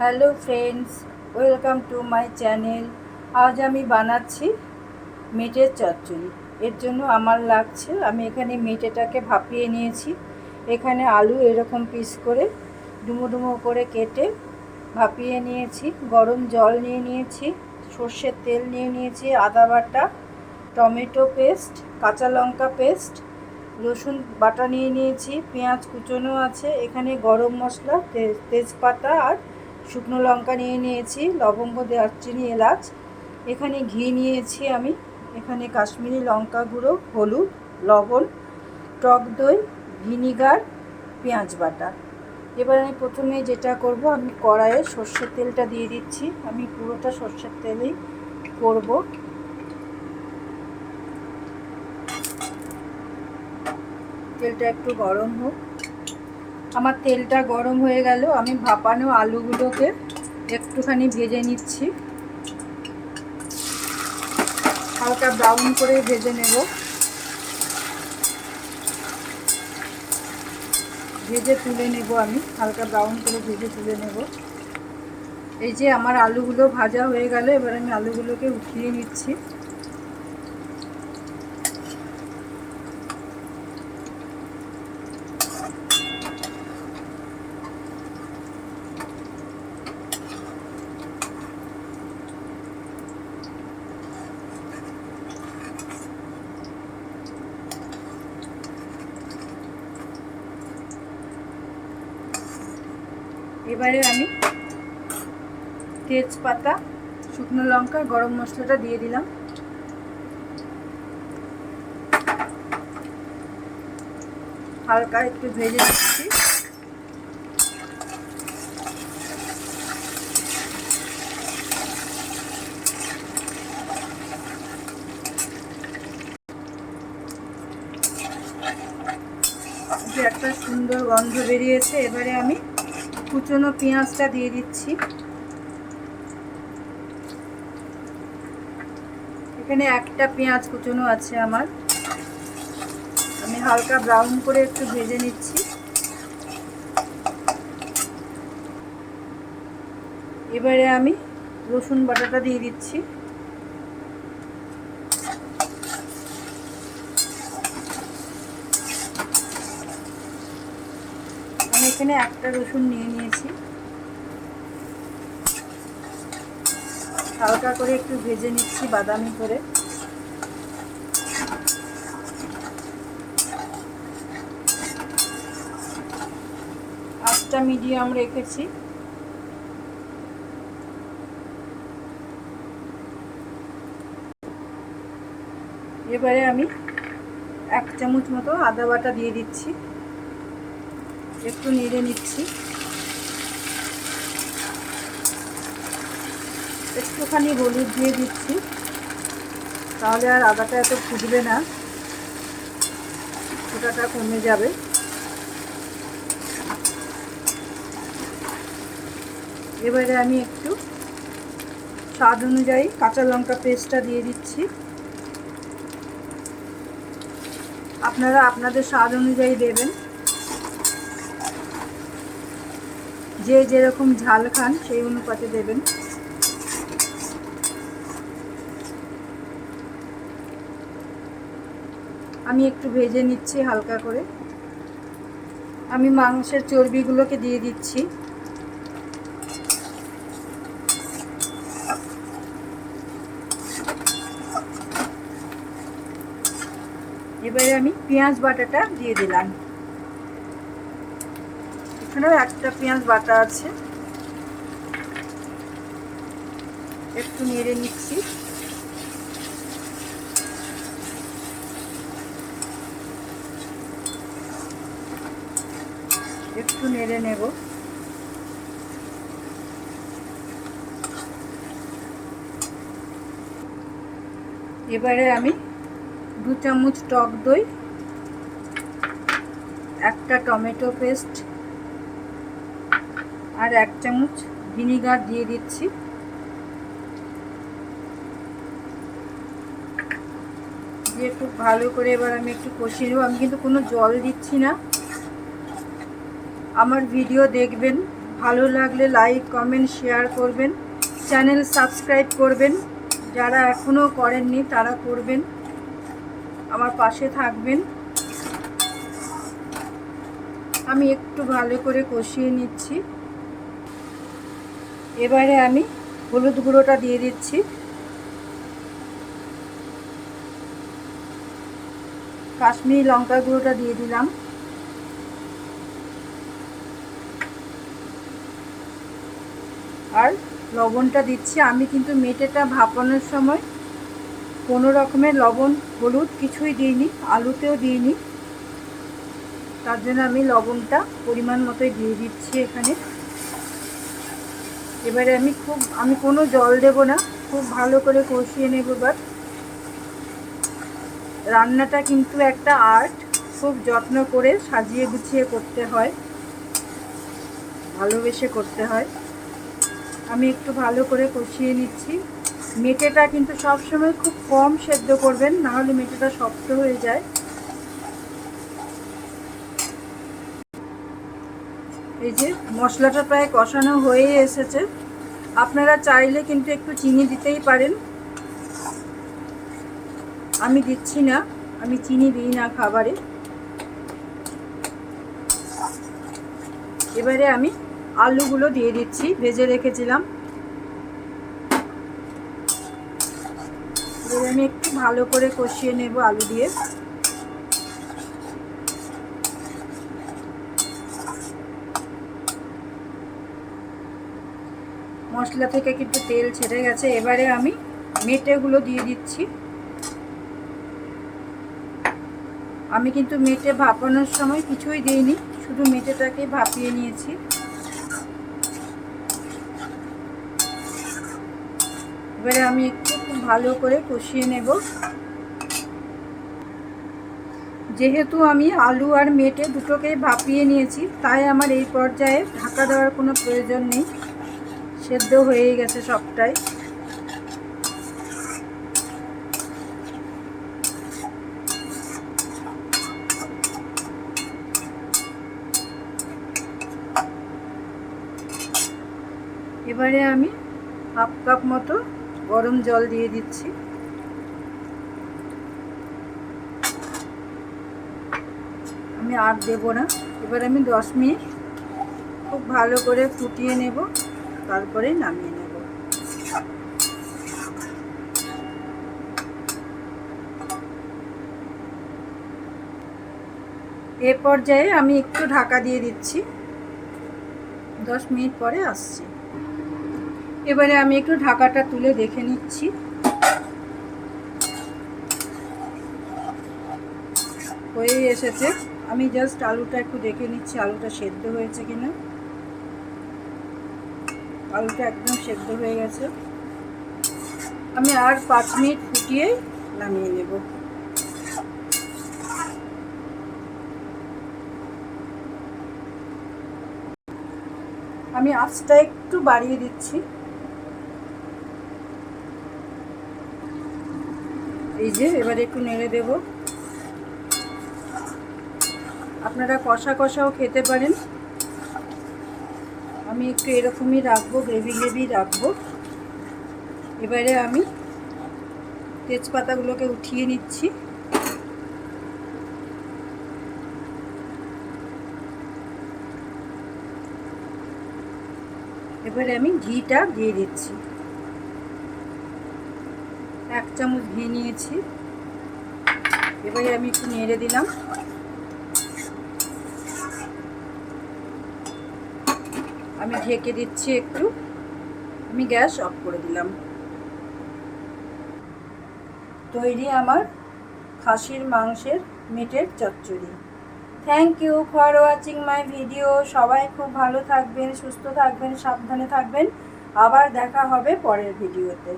Hello friends, welcome to my channel. আজ আমি বানাচ্ছি মেটের চচ্চড়ি। এর জন্য আমার লাগছে, আমি এখানে মেটেটাকে ভাপিয়ে নিয়েছি। এখানে আলু এরকম পিস করে ডুমো ডুমো করে কেটে ভাপিয়ে নিয়েছি। গরম জল নিয়ে নিয়েছি, সর্ষের তেল নিয়ে নিয়েছি, আদা বাটা, টমেটো পেস্ট, কাঁচা লঙ্কা পেস্ট, রসুন বাটা নিয়ে নিয়েছি, পেঁয়াজ কুচোনো আছে, এখানে গরম মশলা তেজপাতা আর শুকনো লঙ্কা নিয়ে নিয়েছি, লবঙ্গ, দারচিনি, এলাচ। এখানে ঘি নিয়েছি আমি। এখানে কাশ্মীরি লঙ্কা গুঁড়ো, হলুদ, লবণ, টক দই, ভিনিগার, পেঁয়াজ বাটা। এবার আমি প্রথমে যেটা করব, আমি কড়াইয়ে সর্ষের তেলটা দিয়ে দিচ্ছি। আমি পুরোটা সর্ষের তেলেই করব। তেলটা একটু গরম হোক। আমার তেলটা গরম হয়ে গেল, আমি ভাপানো আলুগুলোকে একটুখানি ভেজে নিচ্ছি। হালকা ব্রাউন করে ভেজে নেব। ভেজে তুলে নেব আমি, হালকা ব্রাউন করে ভেজে তুলে নেব। এই যে আমার আলুগুলো ভাজা হয়ে গেল, এবার আমি আলুগুলোকে উঠিয়ে নিচ্ছি। এবারে আমি তেজপাতা, শুকনো লঙ্কা, গরম মশলাটা দিয়ে দিলাম। হালকা একটু ভেজে দিচ্ছি একটা সুন্দর গন্ধ বেরিয়েছে, এবারে আমি কুচনো পেঁয়াজটা দিয়ে দিচ্ছি। এখানে একটা পেঁয়াজ কুচনো আছে আমার। আমি হালকা ব্রাউন করে একটু ভেজে নিচ্ছি। এবারে আমি রসুন বাটাটা দিয়ে দিচ্ছি। এখানে একটা রসুন নিয়ে নিয়েছি। হালকা করে একটু ভেজে নিচ্ছি বাদামি করে। আটটা মিডিয়াম রেখেছি। এবারে আমি এক চামচ মতো আদা বাটা দিয়ে দিচ্ছি। একটু নেড়ে নিচ্ছি। একটুখানি হলুদ দিয়ে দিচ্ছি। তাহলে আর আদাটা এত ফুটবে না। ফোটাটা কমে যাবে। এবারে আমি একটু স্বাদ অনুযায়ী কাঁচা লঙ্কা পেস্টটা দিয়ে দিচ্ছি। আপনারা আপনাদের স্বাদ অনুযায়ী দেবেন। যে যেরকম ঝাল খান, সেই অনুপাতে দেবেন। আমি একটু ভেজে নিচ্ছি হালকা করে। আমি মাংসের চর্বিগুলোকে দিয়ে দিচ্ছি। এবারে আমি পেঁয়াজ বাটাটা দিয়ে দিলাম। এখানেও একটা পেঁয়াজ বাটা আছে। একটু নেড়ে নিচ্ছি। একটু নেড়ে নেব। এবারে আমি দু চামচ টক দই, একটা টমেটো পেস্ট আর এক চামচ ভিনিগার দিয়ে দিচ্ছি। দিয়ে খুব ভালো করে এবার আমি একটু কষিয়ে নেব। আমি কিন্তু কোনো জল দিচ্ছি না। আমার ভিডিও দেখবেন, ভালো লাগলে লাইক, কমেন্ট, শেয়ার করবেন, চ্যানেল সাবস্ক্রাইব করবেন। যারা এখনও করেননি, তারা করবেন। আমার পাশে থাকবেন। আমি একটু ভালো করে কষিয়ে নিচ্ছি। এবারে আমি হলুদ গুঁড়োটা দিয়ে দিচ্ছি। কাশ্মীরি লঙ্কা গুঁড়োটা দিয়ে দিলাম। আর লবণটা দিচ্ছি। আমি কিন্তু মেটেটা ভাপানোর সময় কোনো রকমের লবণ, হলুদ কিছুই দিইনি, আলুতেও দিইনি। তার জন্য আমি লবণটা পরিমাণ মতোই দিয়ে দিচ্ছি এখানে। এবারে আমি খুব, আমি কোনো জল দেব না, খুব ভালো করে কষিয়ে নেব এবার। রান্নাটা কিন্তু একটা আর্ট, খুব যত্ন করে সাজিয়ে গুছিয়ে করতে হয়, ভালোবেসে করতে হয়। আমি একটু ভালো করে কষিয়ে নিচ্ছি। মেটেটা কিন্তু সবসময় খুব কম সেদ্ধ করবেন, নাহলে মেটেটা শক্ত হয়ে যায়। এই যে মশলাটা প্রায় কষানো হয়ে এসেছে। আপনারা চাইলে কিন্তু একটু চিনি দিতেই পারেন। আমি দিচ্ছি না, আমি চিনি দিই না খাবারে। এবারে আমি আলুগুলো দিয়ে দিচ্ছি, ভেজে রেখেছিলাম। এবারে আমি একটু ভালো করে কষিয়ে নেব আলু দিয়ে। মশলা থেকে কিন্তু তেল ছেড়ে গেছে। এবারে আমি মেটেগুলো দিয়ে দিচ্ছি। আমি কিন্তু মেটে ভাপানোর সময় কিছুই দিইনি, শুধু মেটেটাকে ভাপিয়ে নিয়েছি। এবারে আমি একটু খুব ভালো করে কষিয়ে নেব। যেহেতু আমি আলু আর মেটে দুটোকেই ভাপিয়ে নিয়েছি, তাই আমার এই পর্যায়ে ঢাকা দেওয়ার কোনো প্রয়োজন নেই। সেদ্ধ হয়ে গেছে সবটাই। এবারে আমি হাফ কাপ মতো গরম জল দিয়ে দিচ্ছি। আমি আর দেব না। এবার আমি দশ মিনিট খুব ভালো করে ফুটিয়ে নেব। তারপরে নামিয়ে নেব। এ পর্যায়ে আমি একটু ঢাকা দিয়ে দিচ্ছি। দশ মিনিট পরে আসছি। এবারে আমি একটু ঢাকাটা তুলে দেখে নিচ্ছি। হয়ে এসেছে। আমি জাস্ট আলুটা একটু দেখে নিচ্ছি, আলুটা সেদ্ধ হয়েছে কিনা। আলুটা একদম সেদ্ধ হয়ে গেছে। আমি আর পাঁচ মিনিট ফুটিয়ে নামিয়ে নেব। আমি আঁচটা একটু বাড়িয়ে দিচ্ছি। এই যে, এবারে একটু নেড়ে দেব। আপনারা কষা কষাও খেতে পারেন। আমি একটু এরকমই রাখব গ্রেভি গ্রেভি রাখব। এবারে আমি তেজপাতাগুলোকে উঠিয়ে নিচ্ছি। এবারে আমি ঘিটা দিয়ে দিচ্ছি। এক চামচ ঘি নিয়েছি। এবারে আমি একটু নেড়ে দিলাম। আমি ঢেকে দিচ্ছি একটু। আমি গ্যাস অফ করে দিলাম। তৈরি আমার খাসির মাংসের মিটের চচ্চড়ি। Thank you for watching my video সবাই খুব ভালো থাকবেন, সুস্থ থাকবেন, সাবধানে থাকবেন। আবার দেখা হবে পরের ভিডিওতে